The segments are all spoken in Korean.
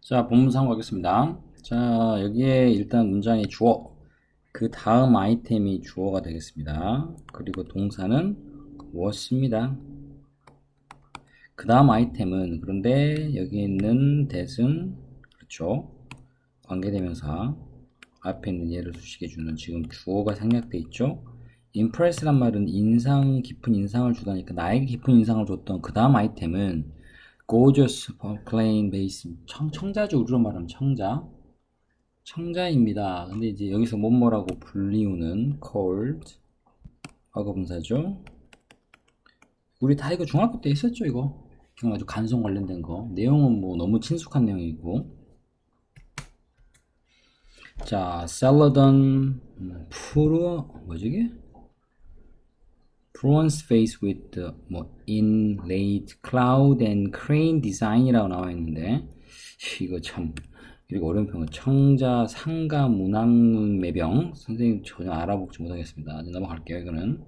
자, 본문 참고하겠습니다. 자, 여기에 일단 문장의 주어, 그 다음 아이템이 주어가 되겠습니다. 그리고 동사는 was입니다. 그 다음 아이템은, 그런데 여기 있는 that은, 그렇죠. 관계대명사, 앞에 있는 얘를 수식해 주는 지금 주어가 생략돼 있죠. impress란 말은 인상 깊은 인상을 주다니까 나에게 깊은 인상을 줬던 그 다음 아이템은 gorgeous plain base 청, 청자죠. 우리로 말하면 청자. 청자입니다. 근데 이제 여기서 뭐뭐라고 불리우는 called 과거분사죠. 우리 다 이거 중학교 때 했었죠 이거? 기억나죠 간송 관련된 거. 내용은 뭐 너무 친숙한 내용이고. 자 셀러던 푸르 뭐지 이게 bronze face with 뭐 inlaid cloud and crane design이라고 나와 있는데 이거 참. 그리고 어려운 표현. 청자 상가 문학문 매병. 선생님 전혀 알아보지 못하겠습니다. 넘어갈게요 이거는.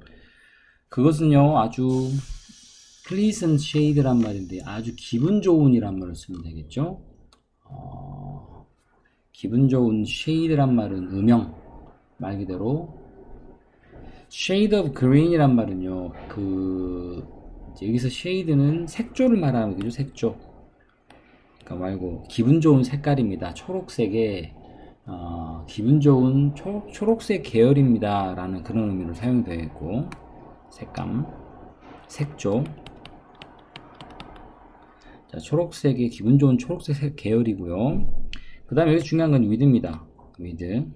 그것은요 아주 pleasant shade란 말인데 아주 기분 좋은이란 말을 쓰면 되겠죠? 어, 기분 좋은 shade란 말은 음영. 말 그대로 shade of green이란 말은요, 그, 이제 여기서 shade는 색조를 말하는 거죠, 색조. 그러니까 말고, 기분 좋은 색깔입니다. 초록색의, 어, 기분 좋은 초, 초록색 계열입니다. 라는 그런 의미로 사용되어 있고, 색감, 색조. 자, 초록색의 기분 좋은 초록색 색 계열이고요. 그 다음에 여기 중요한 건 with입니다. with.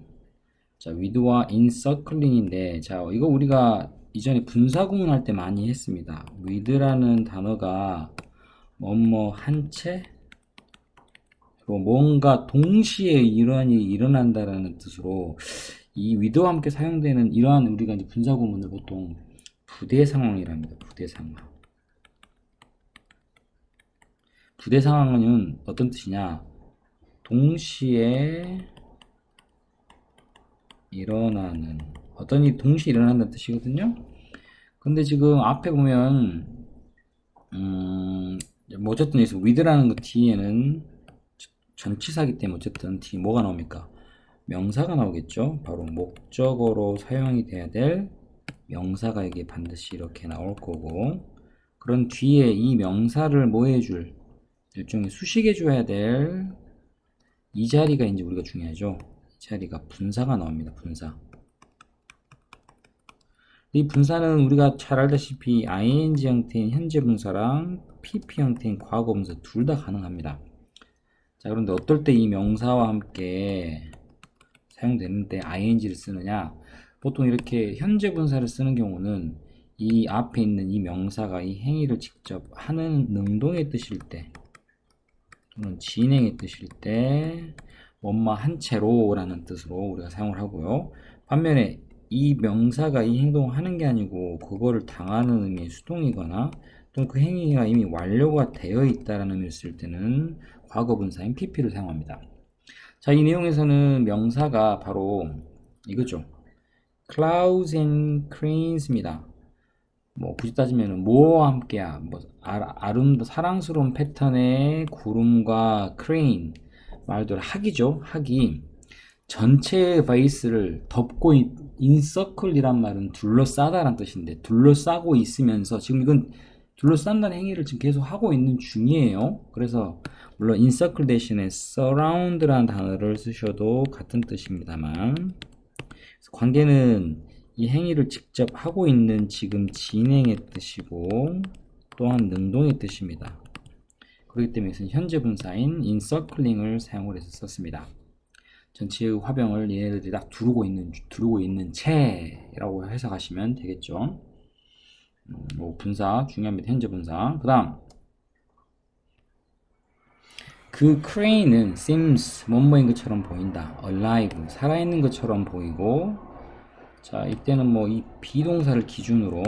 자, with와 encircling인데, 자, 이거 우리가 이전에 분사 구문 할 때 많이 했습니다. with라는 단어가 뭐뭐 한 채, 그리고 뭔가 동시에 일어난이 일어난다라는 뜻으로 이 with와 함께 사용되는 이러한 우리가 이제 분사 구문을 보통 부대 상황이랍니다. 부대 상황. 부대 상황은 어떤 뜻이냐? 동시에 일어나는 어떤 일이 동시에 일어난다는 뜻이거든요. 근데 지금 앞에 보면 음, 뭐 어쨌든 여기서 with라는 거 뒤에는 전치사기 때문에 어쨌든 뒤 뭐가 나옵니까? 명사가 나오겠죠. 바로 목적어로 사용이 돼야 될 명사가 이게 반드시 이렇게 나올 거고 그런 뒤에 이 명사를 뭐 해줄 일종의 수식해 줘야 될 이 자리가 이제 우리가 중요하죠. 자리가 분사가 나옵니다. 분사. 이 분사는 우리가 잘 알다시피 ing 형태인 현재 분사랑 pp 형태인 과거 분사 둘 다 가능합니다. 자, 그런데 어떨 때 이 명사와 함께 사용되는데 ing를 쓰느냐? 보통 이렇게 현재 분사를 쓰는 경우는 이 앞에 있는 이 명사가 이 행위를 직접 하는 능동의 뜻일 때 또는 진행의 뜻일 때 원마 한 채로라는 뜻으로 우리가 사용을 하고요. 반면에 이 명사가 이 행동을 하는 게 아니고 그거를 당하는 의미의 수동이거나 또는 그 행위가 이미 완료가 되어 있다라는 의미를 쓸 때는 과거 분사인 pp를 사용합니다. 자, 이 내용에서는 명사가 바로 이거죠. clouds and cranes입니다. 뭐 굳이 따지면 뭐와 함께야 뭐 아름 사랑스러운 패턴의 구름과 크레인 말대로 학이죠 학이. 전체 베이스를 덮고 인서클이란 말은 둘러싸다란 뜻인데 둘러싸고 있으면서 지금 이건 둘러싼다는 행위를 지금 계속 하고 있는 중이에요. 그래서 물론 인서클 대신에 surround라는 단어를 쓰셔도 같은 뜻입니다만. 관계는 이 행위를 직접 하고 있는 지금 진행의 뜻이고 또한 능동의 뜻입니다. 그렇기 때문에 현재 분사인 encircling을 사용을 해서 썼습니다. 전체의 화병을 얘네들이 딱 두르고 있는 두르고 있는 채라고 해석하시면 되겠죠. 음, 뭐 분사 중요합니다. 현재 분사. 그다음 그 crane은 seems 뭐뭐인 것처럼 보인다. alive 살아있는 것처럼 보이고 자, 이때는 뭐 이 비동사를 기준으로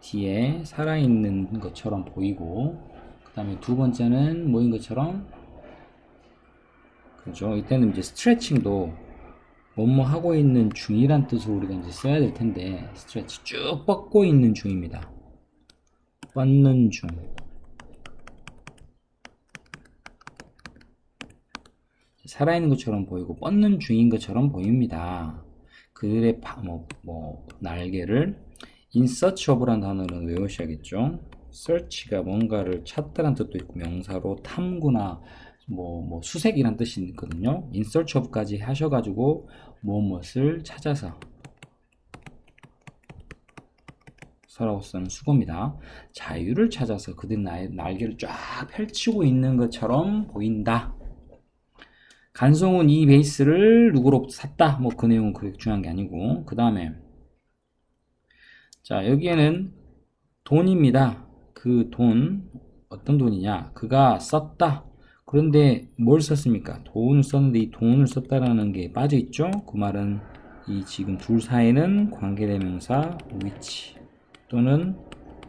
뒤에 살아있는 것처럼 보이고, 그 다음에 두 번째는 뭐인 것처럼, 그죠. 이때는 이제 스트레칭도 뭐뭐 하고 있는 중이란 뜻으로 우리가 이제 써야 될 텐데, 스트레치 쭉 뻗고 있는 중입니다. 뻗는 중. 살아있는 것처럼 보이고 뻗는 중인 것처럼 보입니다. 그들의 바- 뭐, 뭐 날개를 in search 단어는 외우셔야겠죠. Search가 뭔가를 찾다란 뜻도 있고 명사로 탐구나 뭐, 뭐 수색이란 뜻이 있거든요. in search of까지 하셔가지고 무엇을 찾아서 서라고 쓰는 수고입니다. 자유를 찾아서 그들 날개를 쫙 펼치고 있는 것처럼 보인다. 간송은 이 베이스를 누구로부터 샀다. 뭐 그 내용은 그렇게 중요한 게 아니고 그 다음에 자 여기에는 돈입니다. 그 돈 어떤 돈이냐? 그가 썼다. 그런데 뭘 썼습니까? 돈을 썼는데 이 돈을 썼다라는 게 빠져 있죠. 그 말은 이 지금 둘 사이는 관계대명사 which 또는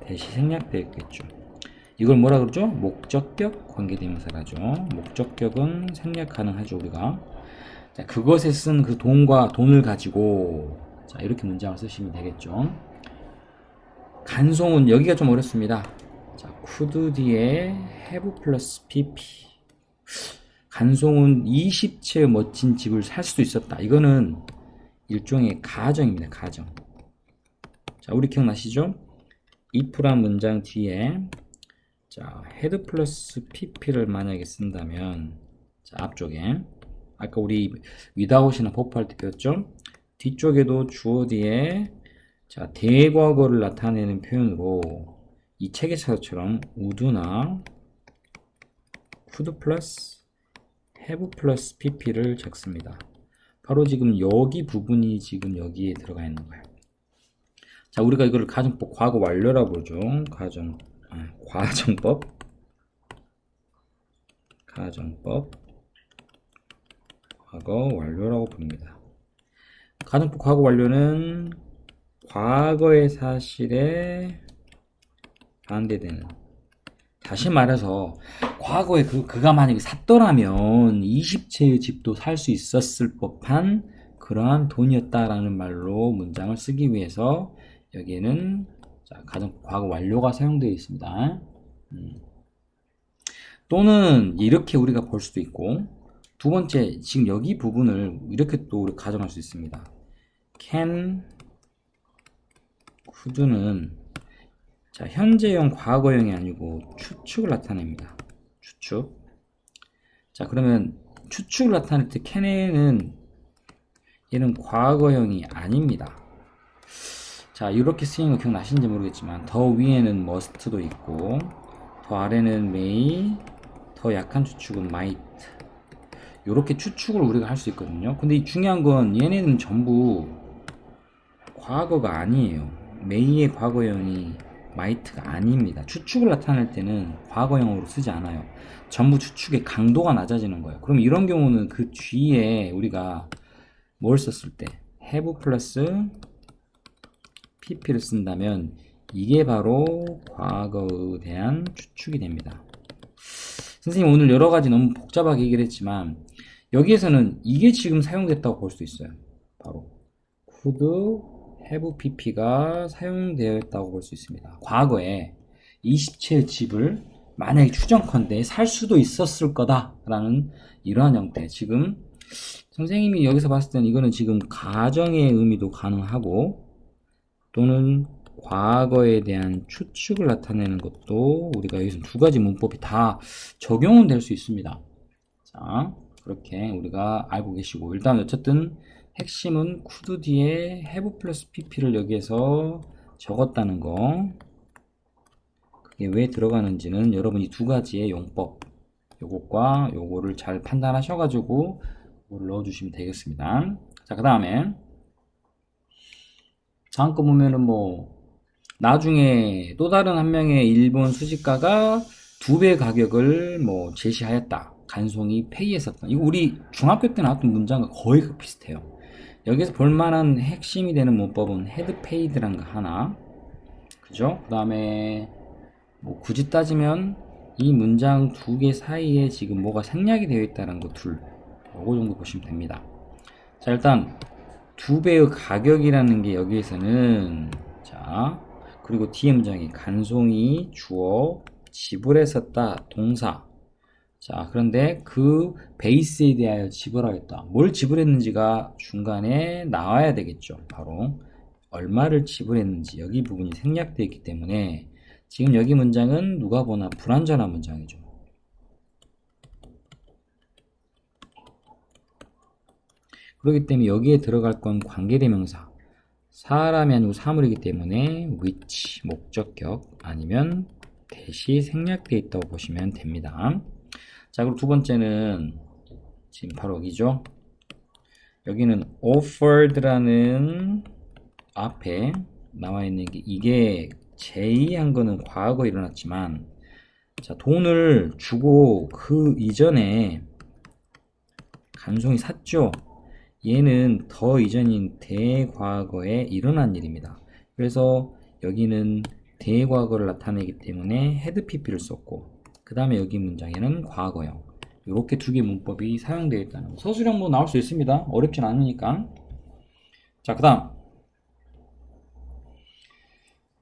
대시 생략되어 있겠죠. 이걸 뭐라 그러죠? 목적격 관계대명사라죠. 목적격은 생략 가능하죠, 우리가. 자, 그것에 쓴 그 돈과 돈을 가지고 자, 이렇게 문장을 쓰시면 되겠죠. 간송은 여기가 좀 어렵습니다. 자, could 뒤에 have 플러스 pp. 간송은 20채의 멋진 집을 살 수 있었다. 이거는 일종의 가정입니다. 가정. 자, 우리 기억나시죠? if란 문장 뒤에 자, head 플러스 pp를 만약에 쓴다면 자, 앞쪽에 아까 우리 without이나 버프할 때 배웠죠? 뒤쪽에도 주어 뒤에 자, 대과거를 나타내는 표현으로 이 책에서처럼 would나 could 플러스 have 플러스 pp를 적습니다. 바로 지금 여기 부분이 지금 여기에 들어가 있는 거예요. 자, 우리가 이거를 가정법 과거 완료라고 그러죠. 가정, 아, 과정법. 가정법. 과거 완료라고 부릅니다. 가정법 과거 완료는 과거의 사실에 반대되는. 다시 말해서, 과거에 그, 그가 만약에 샀더라면 20채의 집도 살 수 있었을 법한 그러한 돈이었다라는 말로 문장을 쓰기 위해서 여기에는 자, 가정 과거 완료가 사용되어 있습니다. 음. 또는 이렇게 우리가 볼 수도 있고 두 번째 지금 여기 부분을 이렇게 또 우리 가정할 수 있습니다. can could는 자 현재형 과거형이 아니고 추측을 나타냅니다. 추측. 자 그러면 추측을 나타낼 때 can에는 얘는 과거형이 아닙니다. 자, 이렇게 쓰이는 거 기억나시는지 모르겠지만, 더 위에는 must도 있고, 더 아래는 may, 더 약한 추측은 might. 이렇게 추측을 우리가 할 수 있거든요. 근데 이 중요한 건 얘네는 전부 과거가 아니에요. may의 과거형이 might가 아닙니다. 추측을 나타낼 때는 과거형으로 쓰지 않아요. 전부 추측의 강도가 낮아지는 거예요. 그럼 이런 경우는 그 뒤에 우리가 뭘 썼을 때 have 플러스 pp를 쓴다면 이게 바로 과거에 대한 추측이 됩니다. 선생님 오늘 여러 가지 너무 복잡하게 얘기를 했지만 여기에서는 이게 지금 사용됐다고 볼 수 있어요. 바로 could have pp가 사용되었다고 볼 수 있습니다. 과거에 20채의 집을 만약에 추정컨대 살 수도 있었을 거다라는 이러한 형태. 지금 선생님이 여기서 봤을 때는 이거는 지금 가정의 의미도 가능하고 또는 과거에 대한 추측을 나타내는 것도 우리가 여기서 두 가지 문법이 다 적용은 될 수 있습니다. 자, 그렇게 우리가 알고 계시고 일단 어쨌든 핵심은 could 뒤에 have 플러스 pp를 여기에서 적었다는 거 그게 왜 들어가는지는 여러분이 두 가지의 용법 요것과 요거를 잘 판단하셔 가지고 이걸 넣어 주시면 되겠습니다. 자, 그 다음에 다음 거 보면은 뭐 나중에 또 다른 한 명의 일본 수집가가 두 배 가격을 뭐 제시하였다. 간송이 페이했었다. 이거 우리 중학교 때 나왔던 문장과 거의 그 비슷해요. 여기서 볼만한 핵심이 되는 문법은 헤드 페이드라는 거 하나. 그죠? 그 다음에 뭐 굳이 따지면 이 문장 두 개 사이에 지금 뭐가 생략이 되어 있다는 거 둘. 요거 정도 보시면 됩니다. 자, 일단 두 배의 가격이라는 게 여기에서는 자 그리고 뒤에 문장이 간송이 주어 지불했었다 동사 자, 그런데 그 베이스에 대하여 지불하였다. 뭘 지불했는지가 중간에 나와야 되겠죠. 바로 얼마를 지불했는지 여기 부분이 생략되어 있기 때문에 지금 여기 문장은 누가 보나 불완전한 문장이죠. 그렇기 때문에 여기에 들어갈 건 관계대명사. 사람이 아니고 사물이기 때문에 which 목적격 아니면 대시 생략되어 있다고 보시면 됩니다. 자, 그리고 두 번째는 지금 바로 여기죠. 여기는 offered라는 앞에 나와 있는 게 이게 제의한 거는 과거 일어났지만 자, 돈을 주고 그 이전에 간송이 샀죠. 얘는 더 이전인 대과거에 일어난 일입니다. 그래서 여기는 대과거를 나타내기 때문에 헤드 PP를 썼고 그 다음에 여기 문장에는 과거형 이렇게 두 개 문법이 사용되어 있다는 거. 서술형도 나올 수 있습니다. 어렵진 않으니까 자그 다음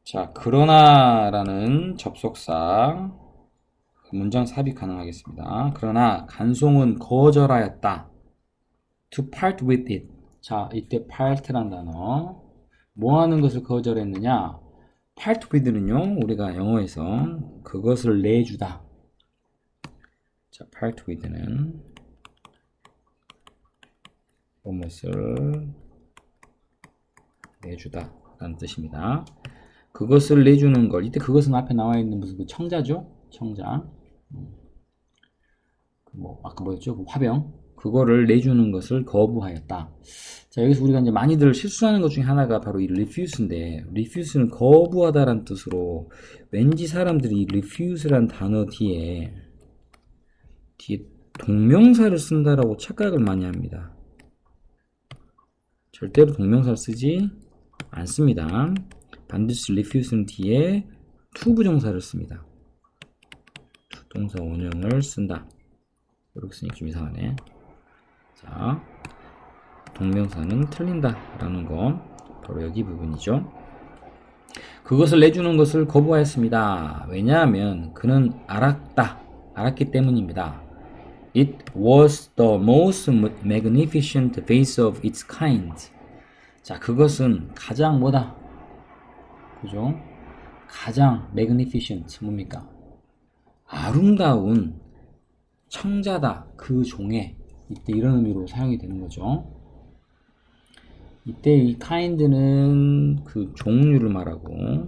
자 그러나 라는 접속사 문장 삽입 가능하겠습니다. 그러나 간송은 거절하였다. to part with it. 자, 이때 part란 단어. 뭐 하는 것을 거절했느냐? part with는요, 우리가 영어에서 그것을 내주다. 자, part with는 무엇을 내주다. 라는 뜻입니다. 그것을 내주는 걸, 이때 그것은 앞에 나와 있는 무슨 그 청자죠? 청자. 음. 그 뭐, 아까 뭐였죠? 그 화병. 그거를 내주는 것을 거부하였다. 자, 여기서 우리가 이제 많이들 실수하는 것 중에 하나가 바로 이 refuse인데, refuse는 거부하다라는 뜻으로 왠지 사람들이 refuse라는 단어 뒤에, 뒤에 동명사를 쓴다라고 착각을 많이 합니다. 절대로 동명사를 쓰지 않습니다. 반드시 refuse는 뒤에 to 부정사를 씁니다. 동사 원형을 쓴다. 이렇게 쓰니까 좀 이상하네. 자, 동명사는 틀린다 라는 거 바로 여기 부분이죠. 그것을 내주는 것을 거부하였습니다. 왜냐하면 그는 알았다. 알았기 때문입니다. It was the most magnificent vase of its kind. 자, 그것은 가장 뭐다? 그죠? 가장 magnificent 뭡니까? 아름다운 청자다. 그 종의 이때 이런 의미로 사용이 되는 거죠. 이때 이 kind는 그 종류를 말하고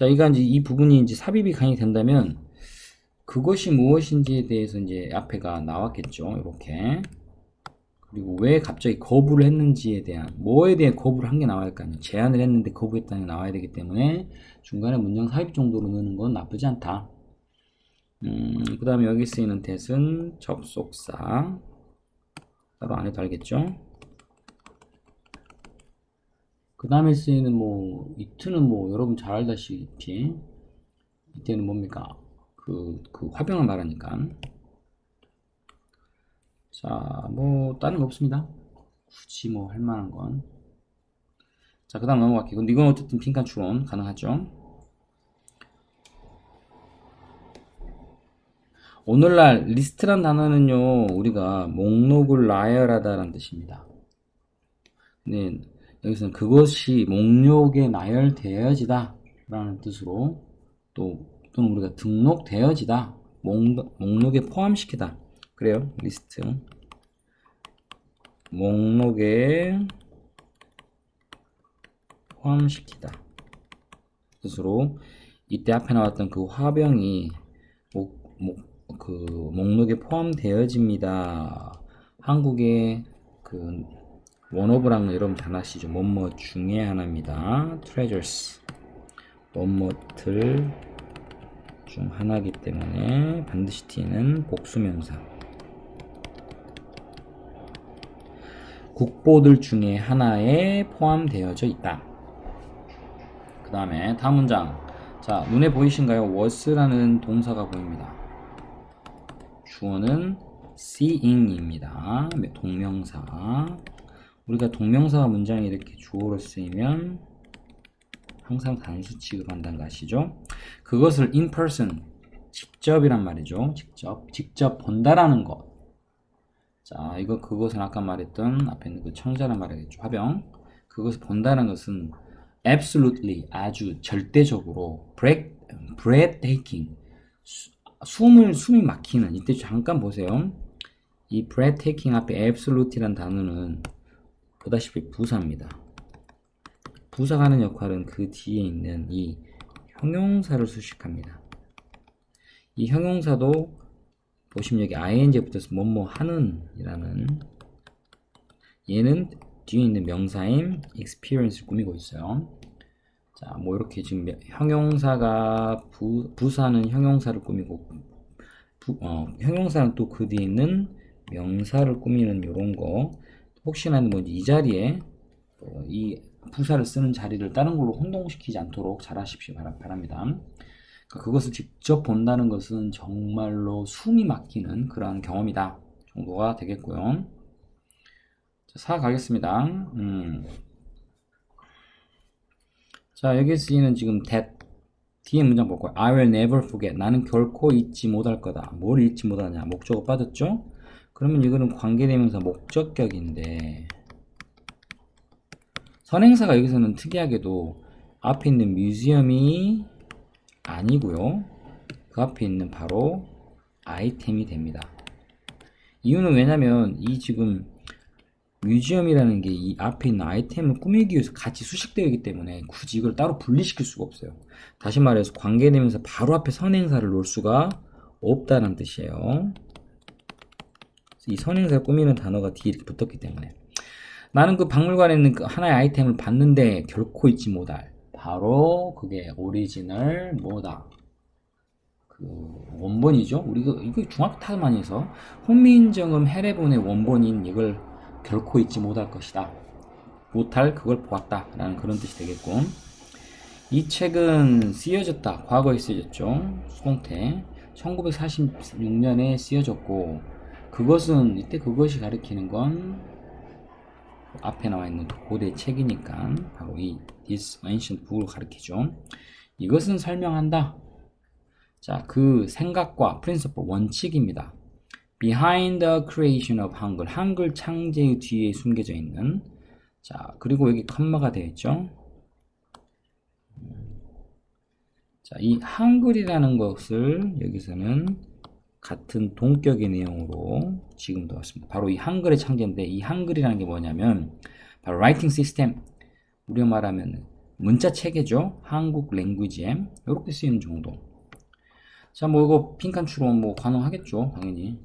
자, 이가 이제 이 부분이 이제 삽입이 강이 된다면 그것이 무엇인지에 대해서 이제 앞에가 나왔겠죠. 이렇게. 그리고 왜 갑자기 거부를 했는지에 대한 뭐에 대해 거부를 한 게 나와야 할거 아니에요. 제안을 했는데 거부했다는 게 나와야 되기 때문에 중간에 문장 삽입 정도로 넣는 건 나쁘지 않다. 음, 그 다음에 여기 쓰이는 that은 접속사 따로 안 해도 알겠죠? 그 다음에 쓰이는 뭐 이트는 뭐 여러분 잘 알다시피 이때는 뭡니까? 그, 그 화병을 말하니까 자, 뭐 다른 거 없습니다. 굳이 뭐 할 만한 건. 자, 그 다음 넘어갈게요. 근데 이건 어쨌든 빈칸 추론 가능하죠. 오늘날 리스트란 단어는요, 우리가 목록을 나열하다라는 뜻입니다. 근데 여기서는 그것이 목록에 나열되어지다 라는 뜻으로 또, 또는 우리가 등록되어지다, 목, 목록에 포함시키다. 그래요, 리스트. 목록에 포함시키다. 뜻으로 이때 앞에 나왔던 그 화병이 목, 목, 그 목록에 포함되어집니다. 한국의 그 원오브랑은 여러분 잘 아시죠? 뭐뭐 중에 하나입니다. treasures. 뭐뭐들 중 하나이기 때문에 반드시 t는 복수명사. 국보들 중에 하나에 포함되어져 있다. 그 다음에 다음 문장. 자, 눈에 보이신가요? was라는 동사가 보입니다. 주어는 seeing입니다. 동명사. 우리가 동명사가 문장에 이렇게 주어로 쓰이면 항상 단수 취급한다는 거 아시죠? 그것을 in person 직접이란 말이죠. 직접 직접 본다라는 것. 자, 이거 그것은 아까 말했던 앞에 있는 그 청자란 말이겠죠. 화병. 그것을 본다는 것은 absolutely 아주 절대적으로 breath, breathtaking 수- 숨을 숨이 막히는 이때 잠깐 보세요. 이 breathtaking 앞에 absolute란 단어는 보다시피 부사입니다. 부사가 하는 역할은 그 뒤에 있는 이 형용사를 수식합니다. 이 형용사도 보시면 여기 ing 붙어서 뭐뭐 하는 이라는 얘는 뒤에 있는 명사인 experience를 꾸미고 있어요. 자, 뭐 이렇게 지금 명- 형용사가 부, 부사는 형용사를 꾸미고 부, 어, 형용사는 또 그 뒤에 있는 명사를 꾸미는 이런 거 혹시나 뭐 이 자리에 어, 이 부사를 쓰는 자리를 다른 걸로 혼동시키지 않도록 잘 하십시오 바랍니다. 그러니까 그것을 직접 본다는 것은 정말로 숨이 막히는 그러한 경험이다 정도가 되겠고요. 자, 4 가겠습니다. 음. 자, 여기 쓰이는 지금 that 뒤에 문장 볼 거예요. I will never forget. 나는 결코 잊지 못할 거다. 뭘 잊지 못하냐? 목적어 빠졌죠? 그러면 이거는 관계대명사 목적격인데 선행사가 여기서는 특이하게도 앞에 있는 뮤지엄이 아니고요. 그 앞에 있는 바로 아이템이 됩니다. 이유는 왜냐면 이 지금 뮤지엄이라는 게 이 앞에 있는 아이템을 꾸미기 위해서 같이 수식되어 있기 때문에 굳이 이걸 따로 분리시킬 수가 없어요. 다시 말해서 관계되면서 바로 앞에 선행사를 놓을 수가 없다는 뜻이에요. 이 선행사를 꾸미는 단어가 뒤에 이렇게 붙었기 때문에 나는 그 박물관에 있는 그 하나의 아이템을 봤는데 결코 잊지 못할 바로 그게 오리지널 뭐다 그 원본이죠. 우리가 이거 중학교 해서 훈민정음 해례본의 원본인 이걸 결코 잊지 못할 것이다. 못할 그걸 보았다 라는 그런 뜻이 되겠고 이 책은 쓰여졌다. 과거에 쓰여졌죠. 수동태 1946년에 쓰여졌고 그것은 이때 그것이 가리키는 건 앞에 나와 있는 고대 책이니까 바로 이 this ancient book을 가리키죠. 이것은 설명한다. 자, 그 생각과 principle 원칙입니다. Behind the creation of 한글, 한글 창제의 뒤에 숨겨져 있는 자, 그리고 여기 컴마가 되어 있죠. 자, 이 한글이라는 것을 여기서는 같은 동격의 내용으로 지금도 왔습니다. 바로 이 한글의 창제인데 이 한글이라는 게 뭐냐면 바로 라이팅 시스템 우리가 말하면 문자 체계죠. 한국 랭귀지에 이렇게 쓰이는 정도. 자, 뭐 이거 빈칸 추론 뭐 가능하겠죠. 당연히.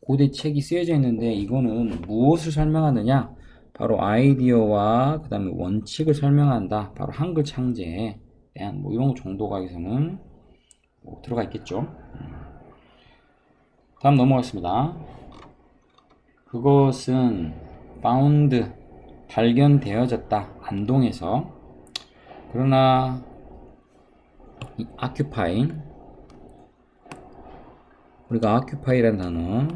고대 책이 쓰여져 있는데 이거는 무엇을 설명하느냐? 바로 아이디어와 그 다음에 원칙을 설명한다. 바로 한글 창제에 대한 뭐 이런 정도가 여기서는 뭐 들어가 있겠죠. 음. 다음 넘어가겠습니다. 그것은 found 발견되어졌다. 안동에서 그러나 이 occupy 우리가 occupy라는 단어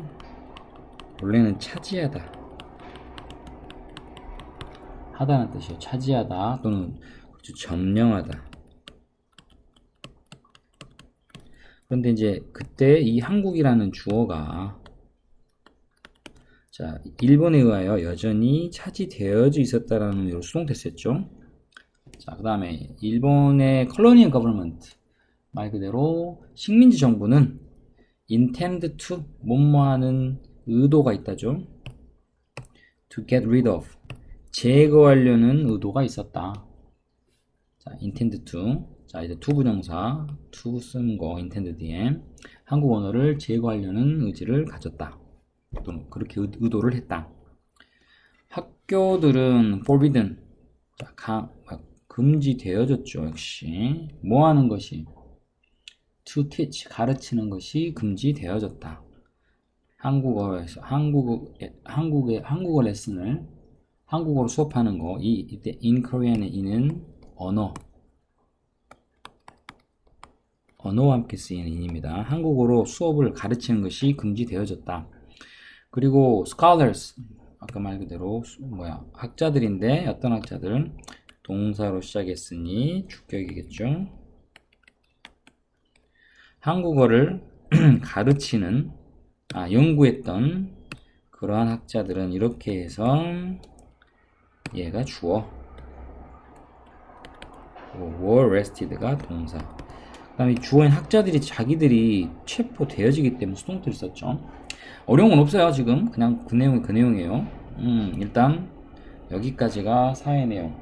원래는 차지하다 하다는 뜻이에요. 차지하다 또는 점령하다. 그런데 이제 그때 이 한국이라는 주어가 자 일본에 의하여 여전히 차지되어져 있었다라는 의미로 수동태 썼죠. 자, 그 다음에 일본의 컬로니얼 거버먼트 말 그대로 식민지 정부는 intend to 뭐뭐하는 의도가 있다죠. to get rid of 제거하려는 의도가 있었다. 자, intend to 자, 이제 to 부정사 to 쓴 거 intend 뒤에 한국 언어를 제거하려는 의지를 가졌다. 또는 그렇게 의, 의도를 했다. 학교들은 forbidden 자, 가, 금지되어졌죠. 역시 뭐 하는 것이 to teach 가르치는 것이 금지되어졌다. 한국어에서 한국 한국의 한국어 레슨을 한국어로 수업하는 거 이 이때 in Korean의 이는 언어 언어와 함께 쓰이는 인입니다. 한국어로 수업을 가르치는 것이 금지되어졌다. 그리고 scholars 아까 말 그대로 수- 뭐야 학자들인데 어떤 학자들 동사로 시작했으니 주격이겠죠. 한국어를 가르치는, 아, 연구했던 그러한 학자들은 이렇게 해서 얘가 주어, were arrested가 동사. 그 다음에 주어인 학자들이 자기들이 체포되어지기 때문에 수동태를 썼죠. 어려운 건 없어요, 지금. 그냥 그 내용이 그 내용이에요. 음, 일단 여기까지가 사회 내용.